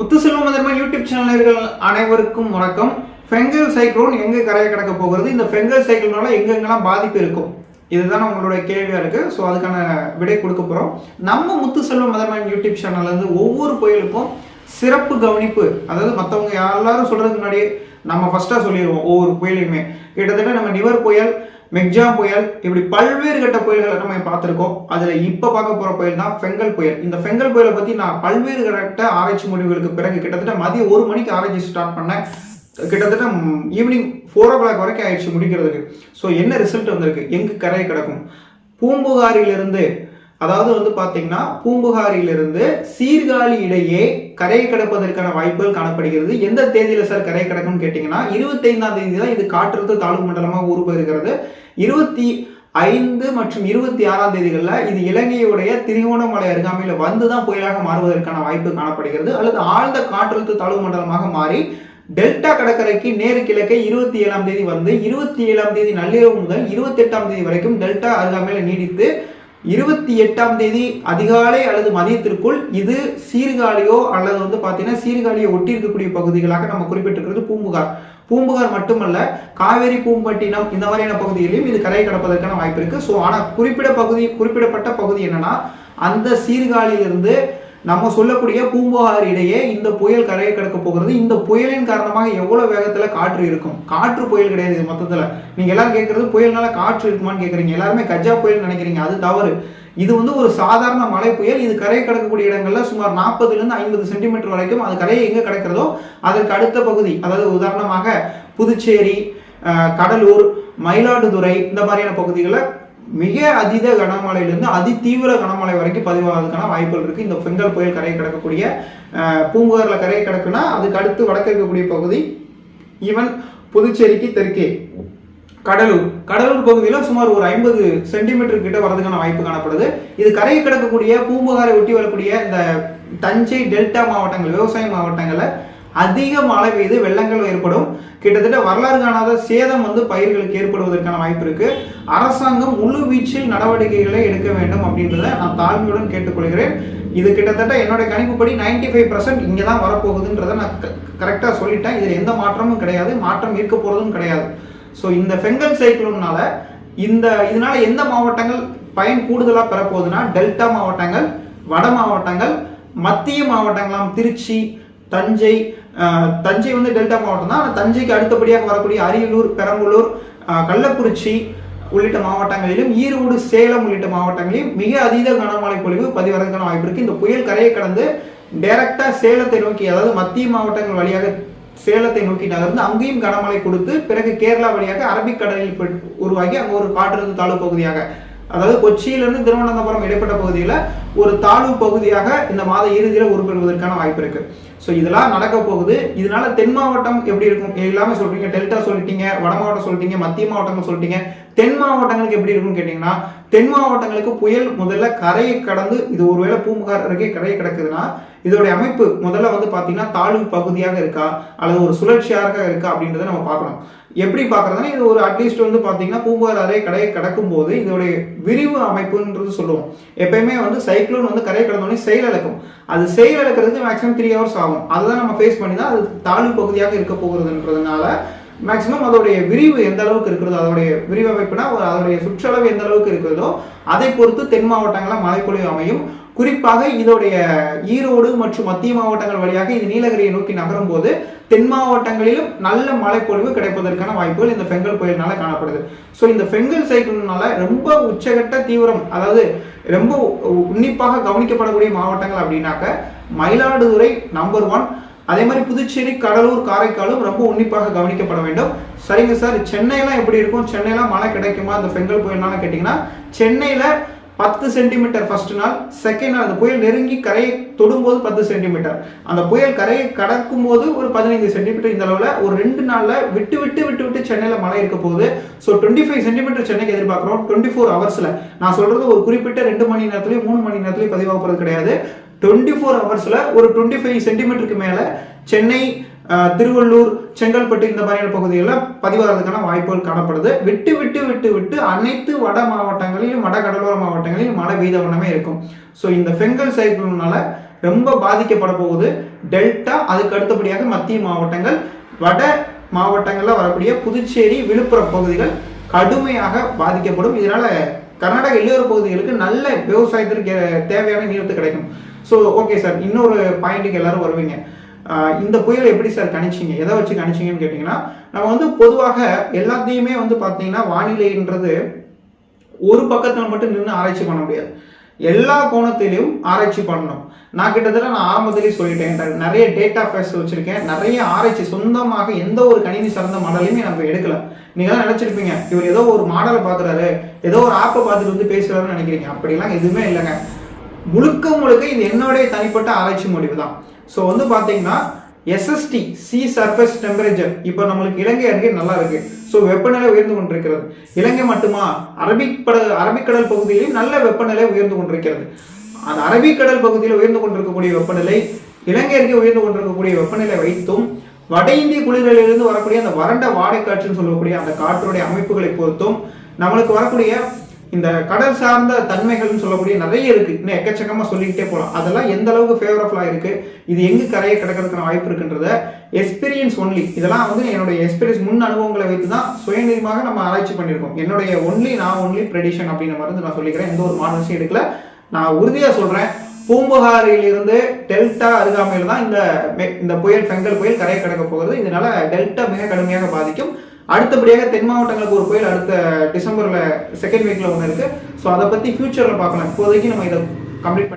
Muthuselvam மதர்மா YouTube சேனலர்கள் அனைவருக்கும் வணக்கம். Fengal cyclone எங்கே கரையை கிடக்க போகிறது? இந்த ஃபெங்கல் சைக்ளோனால எங்கெங்கெல்லாம் பாதிப்பு இருக்கும்? இதுதான் உங்களுடைய கேள்வியாக இருக்குது ஸோ அதுக்கான விடை கொடுக்க போகிறோம் நம்ம முத்துசெல்வம் மதர்மேன் யூடியூப் சேனல்லேருந்து ஒவ்வொரு புயலுக்கும் சிறப்பு கவனிப்பு. அதாவது மற்றவங்க எல்லாரும் சொல்றதுக்கு முன்னாடியே நம்ம ஃபர்ஸ்டா சொல்லிடுவோம் ஒவ்வொரு புயலையுமே. கிட்டத்தட்ட நம்ம நிவர் புயல் மெக்ஜா புயல் இப்படி பல்வேறு கட்ட புயல்களை நம்ம பார்த்துருக்கோம். அதுல இப்ப பார்க்க போற புயல் தான் ஃபெங்கல் புயல். இந்த ஃபெங்கல் புயலை பத்தி நான் பல்வேறு கட்ட ஆராய்ச்சி முடிவுகளுக்கு பிறகு கிட்டத்தட்ட மதியம் ஒரு மணிக்கு ஆராய்ச்சி ஸ்டார்ட் பண்ணேன். கிட்டத்தட்ட ஈவினிங் ஃபோர் ஓ கிளாக் வரைக்கும் ஆயிடுச்சு முடிக்கிறதுக்கு. ஸோ என்ன ரிசல்ட் வந்திருக்கு? எங்கு கரையை கிடக்கும்? பூம்புகாரிலிருந்து அதாவது வந்து பார்த்தீங்கன்னா பூம்புகாரிலிருந்து சீர்காழி இடையே கரையை கடப்பதற்கான வாய்ப்புகள் காணப்படுகிறது. எந்த தேதியில சார் கரையை கடக்கும்னு கேட்டிங்கன்னா இருபத்தைந்தாம் தேதி தான் இது காற்றழுத்த தாழ்வு மண்டலமாக உருவாகிறது இருபத்தி ஐந்து மற்றும் இருபத்தி ஆறாம் தேதிகளில் இது இலங்கையுடைய திரிகோணமலை அருகாமையில் வந்து தான் புயலாக மாறுவதற்கான வாய்ப்பு காணப்படுகிறது. அல்லது ஆழ்ந்த காற்றழுத்த தாழ்வு மண்டலமாக மாறி டெல்டா கடற்கரைக்கு நேரு கிழக்கே இருபத்தி ஏழாம் தேதி வந்து இருபத்தி ஏழாம் தேதி நள்ளிரவு முதல் இருபத்தி எட்டாம் தேதி வரைக்கும் டெல்டா அருகாமையில் நீடித்து இருபத்தி எட்டாம் தேதி அதிகாலை அல்லது மதியத்திற்குள் இது சீர்காழியோ அல்லது வந்து பார்த்தீங்கன்னா சீர்காழியை ஒட்டி இருக்கக்கூடிய பகுதிகளாக நம்ம குறிப்பிட்டிருக்கிறது பூம்புகார். பூம்புகார் மட்டுமல்ல காவேரி பூம்பட்டினம் இந்த மாதிரியான பகுதிகளிலும் இது கரையை கடப்பதற்கான வாய்ப்பு இருக்கு. ஸோ ஆனால் குறிப்பிட பகுதி குறிப்பிடப்பட்ட பகுதி என்னன்னா அந்த சீர்காழியிலிருந்து நம்ம சொல்லக்கூடிய பூம்புகார் இடையே இந்த புயல் கரையை கடக்க போகிறது. இந்த புயலின் காரணமாக எவ்வளவு வேகத்துல காற்று இருக்கும்? காற்று புயல் கிடையாது இது மொத்தத்துல. நீங்க எல்லாரும் கேட்கறது புயல்னால காற்று இருக்குமான்னு கேக்குறீங்க எல்லாருமே கஜா புயல் நினைக்கிறீங்க. அது தவறு. இது வந்து ஒரு சாதாரண மழை புயல். இது கரையை கடக்கக்கூடிய இடங்கள்ல சுமார் நாற்பதுலேருந்து ஐம்பது சென்டிமீட்டர் வரைக்கும் அது கரையை எங்க கிடக்கிறதோ அதற்கு அடுத்த பகுதி அதாவது உதாரணமாக புதுச்சேரி கடலூர் மயிலாடுதுறை இந்த மாதிரியான பகுதிகளில் மிக அதீத கனமழையிலிருந்து அதி தீவிர கனமழை வரைக்கும் பதிவாகிறதுக்கான வாய்ப்புகள் இருக்கு. இந்த பெங்கல் புயல் கரையை கிடக்கக்கூடிய பூம்புகாரில் கரையை கிடக்குன்னா அதுக்கு அடுத்து வடக்கு இருக்கக்கூடிய பகுதி ஈவன் புதுச்சேரிக்கு தெற்கே கடலூர். கடலூர் பகுதியில் சுமார் ஒரு ஐம்பது சென்டிமீட்டர் கிட்ட வரதுக்கான வாய்ப்பு காணப்படுது. இது கரையை கிடக்கக்கூடிய பூம்புகாரை ஒட்டி வரக்கூடிய இந்த தஞ்சை டெல்டா மாவட்டங்கள் விவசாய மாவட்டங்களில் அதிக மழை பெய்து வெள்ளங்கள் ஏற்படும். கிட்டத்தட்ட வரலாறு காணாத சேதம் வந்து பயிர்களுக்கு ஏற்படுவதற்கான வாய்ப்பு இருக்கு. அரசாங்கம் முழு வீச்சில் நடவடிக்கைகளை எடுக்க வேண்டும் அப்படின்றத நான் தாழ்மையுடன் கேட்டுக்கொள்கிறேன். இது கிட்டத்தட்ட என்னோட கணிப்புப்படி 95% ஃபைவ் பர்சன்ட் இங்கே தான் வரப்போகுதுன்றதை நான் கரெக்டாக சொல்லிட்டேன். இதில் எந்த மாற்றமும் கிடையாது. மாற்றம் இருக்க போகிறதும் கிடையாது. ஸோ இந்த ஃபெங்கல் சைக்ளோன்னால இந்த இதனால எந்த மாவட்டங்கள் பயன் கூடுதலாக பெறப்போகுதுன்னா டெல்டா மாவட்டங்கள் வட மாவட்டங்கள் மத்திய மாவட்டங்களாம் திருச்சி தஞ்சை தஞ்சை வந்து டெல்டா மாவட்டம் தான். ஆனால் தஞ்சைக்கு அடுத்தபடியாக வரக்கூடிய அரியலூர் பெரம்பலூர் கள்ளக்குறிச்சி உள்ளிட்ட மாவட்டங்களிலும் ஈரோடு சேலம் உள்ளிட்ட மாவட்டங்களிலும் மிக அதீத கனமழை பொழிவு பதிவதற்கான வாய்ப்பு இருக்கு. இந்த புயல் கரையை கடந்து டைரக்டா சேலத்தை நோக்கி அதாவது மத்திய மாவட்டங்கள் வழியாக சேலத்தை நோக்கி நகர்ந்து அங்கேயும் கனமழை கொடுத்து பிறகு கேரளா வழியாக அரபிக்கடலில் உருவாகி அங்கே ஒரு காற்றழுத்த தாழ்வு பகுதியாக அதாவது கொச்சியிலிருந்து திருவனந்தபுரம் இடைப்பட்ட பகுதியில் ஒரு தாழ்வு பகுதியாக இந்த மாத இறுதியில் உருப்பெறுவதற்கான வாய்ப்பு இருக்கு. ஸோ இதெல்லாம் நடக்க போகுது. இதனால தென் மாவட்டம் எப்படி இருக்கும்? எல்லாமே சொல்றீங்க. டெல்டா சொல்லிட்டீங்க வட மாவட்டம் சொல்லிட்டீங்க மத்திய மாவட்டங்கள் சொல்லிட்டீங்க. தென் மாவட்டங்களுக்கு எப்படி இருக்கும்னு கேட்டிங்கன்னா தென் மாவட்டங்களுக்கு புயல் முதல்ல கரையை கடந்து இது ஒருவேளை பூம்புகார் அருகே கரையை கிடக்குதுன்னா இதோடைய அமைப்பு முதல்ல வந்து பார்த்தீங்கன்னா தாழ்வு பகுதியாக இருக்கா? அல்லது ஒரு சுழற்சியாக இருக்கா அப்படின்றத நம்ம பார்க்கணும். எப்படி பார்க்குறதுனா இது ஒரு அட்லீஸ்ட் வந்து பார்த்தீங்கன்னா பூம்புகார் அறை கடையை கடக்கும் போது இதோடைய விரிவு அமைப்புன்றது சொல்லுவோம். எப்பயுமே வந்து சைக்ளோன் வந்து கரையை கடந்தோடனே செயலிழக்கும் அது செயலிழக்கிறதுக்கு மேக்ஸிமம் த்ரீ ஹவர்ஸ் ஆகும். அதுதான் நம்ம ஃபேஸ் பண்ணி தான் அது தாழ்வு பகுதியாக இருக்க போகிறதுன்றதுனால மேக்ஸிமம் அதோடைய விரிவு எந்த அளவுக்கு இருக்கிறதோ அதோடைய விரிவமைப்புனா ஒரு அதோடைய சுற்றளவு எந்த அளவுக்கு இருக்கிறதோ அதை பொறுத்து தென் மாவட்டங்களில் மழைப்பொழிவு அமையும். குறிப்பாக இதோடைய ஈரோடு மற்றும் மத்திய மாவட்டங்கள் வழியாக இது நீலகிரியை நோக்கி நகரும் போது தென் மாவட்டங்களிலும் நல்ல மழைப்பொழிவு கிடைப்பதற்கான வாய்ப்புகள் இந்த பெங்கல் புயலினால காணப்படுது. ஸோ இந்த பெங்கல் சைக்கிள்னால ரொம்ப உச்சகட்ட தீவிரம் அதாவது ரொம்ப உன்னிப்பாக கவனிக்கப்படக்கூடிய மாவட்டங்கள் அப்படின்னாக்க மயிலாடுதுறை நம்பர் ஒன் அதே மாதிரி புதுச்சேரி கடலூர் காரைக்காலும் ரொம்ப உன்னிப்பாக கவனிக்கப்பட வேண்டும். சரிங்க சார் சென்னையெல்லாம் எப்படி இருக்கும்? சென்னையெல்லாம் மழை கிடைக்குமா? அந்த பெங்கல் புயல்னால கேட்டிங்கன்னா சென்னையில் பத்து சென்டிமீட்டர் ஃபர்ஸ்ட் நாள் செகண்ட் நாள் அந்த புயல் நெருங்கி கரையை தொடும்போது பத்து சென்டிமீட்டர் அந்த புயல் கரையை கடக்கும் போது ஒரு பதினைந்து சென்டிமீட்டர் இந்த அளவில் ஒரு ரெண்டு நாளில் விட்டு விட்டு விட்டு விட்டு சென்னையில் மழை இருக்க போகுது. ஸோ டுவெண்ட்டி ஃபைவ் சென்டிமீட்டர் சென்னைக்கு எதிர்பார்க்குறோம் டுவெண்ட்டி ஃபோர் ஹவர்ஸில் நான் சொல்கிறது ஒரு குறிப்பிட்ட ரெண்டு மணி நேரத்துலையும் மூணு மணி நேரத்துலேயும் பதிவாக போகிறது கிடையாது. டுவெண்ட்டி ஃபோர் ஹவர்ஸில் ஒரு டுவெண்ட்டி ஃபைவ் சென்டிமீட்டருக்கு மேலே சென்னை திருவள்ளூர் செங்கல்பட்டு இந்த மாதிரியான பகுதிகளில் பதிவாகிறதுக்கான வாய்ப்புகள் காணப்படுது. விட்டு விட்டு விட்டு விட்டு அனைத்து வட மாவட்டங்களிலும் வட கடலோர மாவட்டங்களிலும் மழை பெய்த வண்ணமே இருக்கும். ஸோ இந்த பெங்கல் சைக்கிள்னால ரொம்ப பாதிக்கப்பட போகுது. டெல்டா அதுக்கு அடுத்தபடியாக மத்திய மாவட்டங்கள் வட மாவட்டங்களில் வரக்கூடிய புதுச்சேரி விழுப்புரம் பகுதிகள் கடுமையாக பாதிக்கப்படும். இதனால கர்நாடக எல்லையோர பகுதிகளுக்கு நல்ல விவசாயத்திற்கு தேவையான நீரத்து கிடைக்கும். ஸோ ஓகே சார் இன்னொரு பாயிண்ட்டுக்கு எல்லாரும் வருவீங்க. இந்த புயல் எப்படி சார் கணிச்சிங்க? எதை வச்சு கணிச்சிங்கன்னு கேட்டிங்கன்னா நம்ம வந்து பொதுவாக எல்லாத்தையுமே வந்து பார்த்தீங்கன்னா வானிலைன்றது ஒரு பக்கத்தில் மட்டும் நின்று ஆராய்ச்சி பண்ண முடியாது. எல்லா கோணத்திலையும் ஆராய்ச்சி பண்ணணும். நான் கிட்டத்தட்ட நான் ஆரம்பத்திலேயே சொல்லிட்டேன். நிறைய டேட்டா ஃபேஸ் வச்சுருக்கேன். நிறைய ஆராய்ச்சி சொந்தமாக எந்த ஒரு கணினி சார்ந்த மாடலையுமே நம்ம எடுக்கல. நீங்கள் தான் நினச்சிருப்பீங்க இவர் ஏதோ ஒரு மாடலை பார்க்குறாரு ஏதோ ஒரு ஆப்பை பார்த்துட்டு வந்து பேசுகிறாருன்னு நினைக்கிறீங்க. அப்படிலாம் எதுவுமே இல்லைங்க. முழுக்க முழுக்க இது என்னுடைய தனிப்பட்ட ஆராய்ச்சி முடிவு தான் ஸோ வந்து பார்த்தீங்கன்னா எஸ்எஸ்டி சி சர்ஃபேஸ் டெம்பரேச்சர் இப்போ நம்மளுக்கு இலங்கை அருகே நல்லா இருக்கு. ஸோ வெப்பநிலை உயர்ந்து கொண்டிருக்கிறது. இலங்கை மட்டுமா? அரபிக் பட அரபிக்கடல் பகுதியிலும் நல்ல வெப்பநிலை உயர்ந்து கொண்டிருக்கிறது. அந்த அரபிக்கடல் பகுதியில் உயர்ந்து கொண்டிருக்கக்கூடிய வெப்பநிலை இலங்கை அருகே உயர்ந்து கொண்டிருக்கக்கூடிய வெப்பநிலை வைத்தும் வட இந்திய குளிர்களிலிருந்து வரக்கூடிய அந்த வறண்ட வாடை காற்றுன்னு சொல்லக்கூடிய அந்த காற்றுடைய அமைப்புகளை பொறுத்தும் நம்மளுக்கு வரக்கூடிய இந்த கடல் சார்ந்த தன்மைகள்னு சொல்லக்கூடிய நிறைய இருக்கு. இன்னும் எக்கச்சக்கமா சொல்லிக்கிட்டே போகலாம் அதெல்லாம் எந்த அளவுக்கு ஃபேவரபுளா இருக்கு? இது எங்கு கரையை கிடக்கிறதுக்கான வாய்ப்பு இருக்குன்றத எக்ஸ்பீரியன்ஸ் ஒன்லி இதெல்லாம் வந்து என்னுடைய எக்ஸ்பீரியன்ஸ் முன் அனுபவங்களை வைத்து தான் சுயநிதிமாக நம்ம ஆராய்ச்சி பண்ணியிருக்கோம். என்னுடைய ஒன்லி நான் ஒன்லி ப்ரெடிஷன் அப்படின்ற மாதிரி நான் சொல்லிக்கிறேன். எந்த ஒரு மாடல்ஸும் எடுக்கல. நான் உறுதியா சொல்றேன். பூம்புகாரிலிருந்து டெல்டா அருகாமையில் தான் இந்த இந்த புயல் பெங்கல் புயல் கரையை கிடக்க போகிறது இதனால டெல்டா மிக கடுமையாக பாதிக்கும். அடுத்தபடியாக தென் மாவட்டங்களுக்கு ஒரு புயல் அடுத்த டிசம்பர்ல செகண்ட் வீக்ல ஒன்று இருக்கு. ஸோ அதை பத்தி ஃபியூச்சர்ல பார்க்கலாம். இப்போதைக்கு நம்ம இதை கம்ப்ளீட்